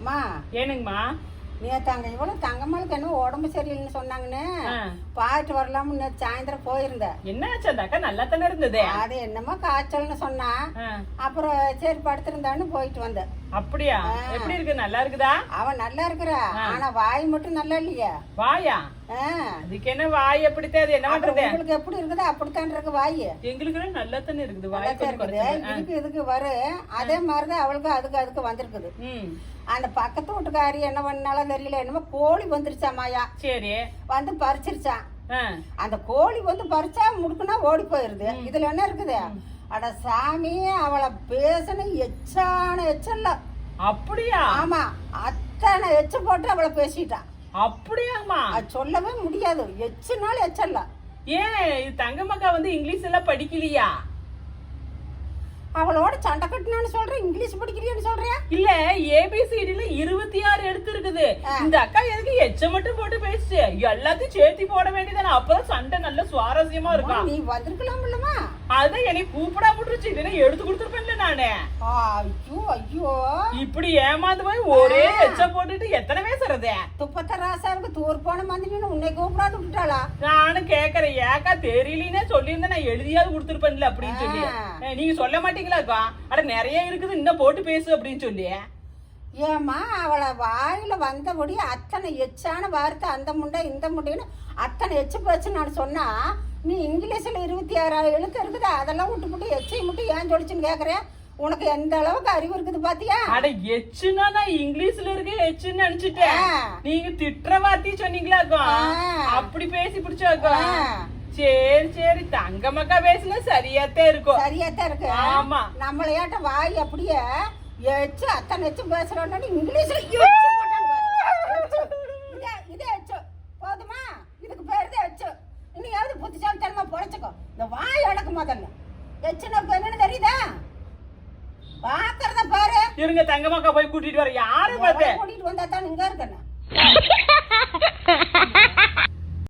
அம்மா ஏனுங்கம்மா நேற்று அங்கே இவ்வளோ தங்கம்மாளுக்கு என்ன உடம்பு சரியில்லைன்னு சொன்னாங்கன்னு. பார்த்துட்டு வரலாம்னு நேற்று சாயந்தரம் போயிருந்தேன் என்னாச்சு அந்த அக்கா? நல்லா தானே இருந்தது. அது என்னமோ காய்ச்சல்னு சொன்னா. அப்புறம் சரி படுத்திருந்தான்னு போயிட்டு வந்தேன் அப்படியா? எப்படி இருக்கு? நல்லா இருக்குதா? அவன் நல்லா இருக்கிறா. ஆனா வாய் மட்டும் நல்லா இல்லையா. வாயா. அதுக்கு என்ன வாய்? எப்படித்தான் அது என்ன பண்றது? உங்களுக்கு எப்படி இருக்குது அப்படித்தான் இருக்கு வாய். எங்களுக்கு நல்லா தானே இருக்குது. வாய் இருக்குது. இதுக்கு இதுக்கு வரும் அதே மாதிரிதான் அவளுக்கு அதுக்கு அதுக்கு வந்திருக்குது. அந்த பக்கத்து வீட்டுக்காரி என்ன பண்ணாலும் தெரியல. என்னமோ கோழி வந்துருச்சாமாயா சரி. வந்து பறிச்சிருச்சான் அந்த கோழி வந்து பறிச்சா முடுக்குனா ஓடி போயிருது. இதுல என்ன இருக்குது? அட சாமி அவளை பேசணும் எச்சான எச்சல்ல. அப்படியா? ஆமா அத்தனை எச்ச போட்டு அவளை பேசிட்டான் அப்படியாம்மா? அது சொல்லவே முடியாது. எச்சுனாலும் எச்சல்ல. ஏன்? இது தங்கமக்கா வந்து இங்கிலீஷ் எல்லாம் படிக்கலையா? அவளோட சண்டை கட்டினான்னு சொல்றேன் இங்கிலீஷ் படிக்கிறியான்னு சொல்றியா? இல்ல ஏபிசிடில இருபத்தி ஆறு எழுத்து இருக்குது இந்த அக்கா எதுக்கு எச்ச மட்டும் போட்டு பேசுச்சு? எல்லாத்தையும் சேர்த்தி போட வேண்டியதானே அப்பதான் சண்டை நல்ல சுவாரஸ்யமா இருக்கும் நீ வந்திருக்கலாம் இல்லமா அதான் என்னை கூப்பிடா விட்டுருச்சு. இல்லைன்னா எடுத்து கொடுத்துருப்பேன்ல நானு. ஐயோ ஐயோ. இப்படி ஏமாந்து போய் ஒரே எச்ச போட்டுட்டு எத்தனை பேசுறது துப்பத்த ராசாவுக்கு தூர் போன மாதிரி உன்னை கூப்பிடாது விட்டுட்டாளா? நானும் கேக்குறேன். ஏக்கா தெரியலனே சொல்லியிருந்தா நான் எழுதியாவது கொடுத்துருப்பேன்ல அப்படின்னு சொல்லி. நீங்க சொல்ல மாட்டீங்களாக்கா அட நிறைய இருக்குது. இன்னும் போட்டு பேசு அப்படின்னு சொல்லி. ஏம்மா அவளை வாயில வந்தபடி அத்தனை எச்சான வார்த்தை அந்த முண்டை இந்த முண்டைன்னு அத்தனை எச்சு போச்சு நான் சொன்னா நீ இங்கிலீஷ்ல இருபத்தி ஆறாயிரம் எழுத்து இருக்குது அதெல்லாம் விட்டு விட்டு எச்சை மட்டும் ஏன் சொல்லிச்சுன்னு கேக்குறேன் உனக்கு எந்த அளவுக்கு அறிவு இருக்குது பாத்தியா அட எச்சுன்னா நான் இங்கிலீஷ்ல இருக்க எச்சுன்னு நினைச்சிட்டேன். நீங்க திட்டுற வார்த்தையை சொன்னீங்களாக்கா ஆ. அப்படி பேசி பிடிச்சாக்கா. சரி சரி தங்கமக்கா பேசினா சரியாத்தான் இருக்கும் சரியாத்தான் இருக்கு ஆமா. நம்மளையாட்ட வாய் அப்படியே எச்சு அத்தனை எச்சு பேசுறோன்னு இங்கிலீஷ்ல. இதே எச்சு போதுமா? இதுக்கு பேர் தான் எச்சு இன்னையாவது புத்திசாலித்தனமா பொழைச்சுக்கோ. இந்த வாய் அடக்கு முதல்ல. எச்சுனா இப்ப என்னன்னு தெரியுதா? பாக்குறத பாரு. இருங்க தங்கமக்கா போய் கூட்டிட்டு வர யாரு பார்த்து? கூட்டிட்டு வந்தா தான் இங்க இருக்கணும்.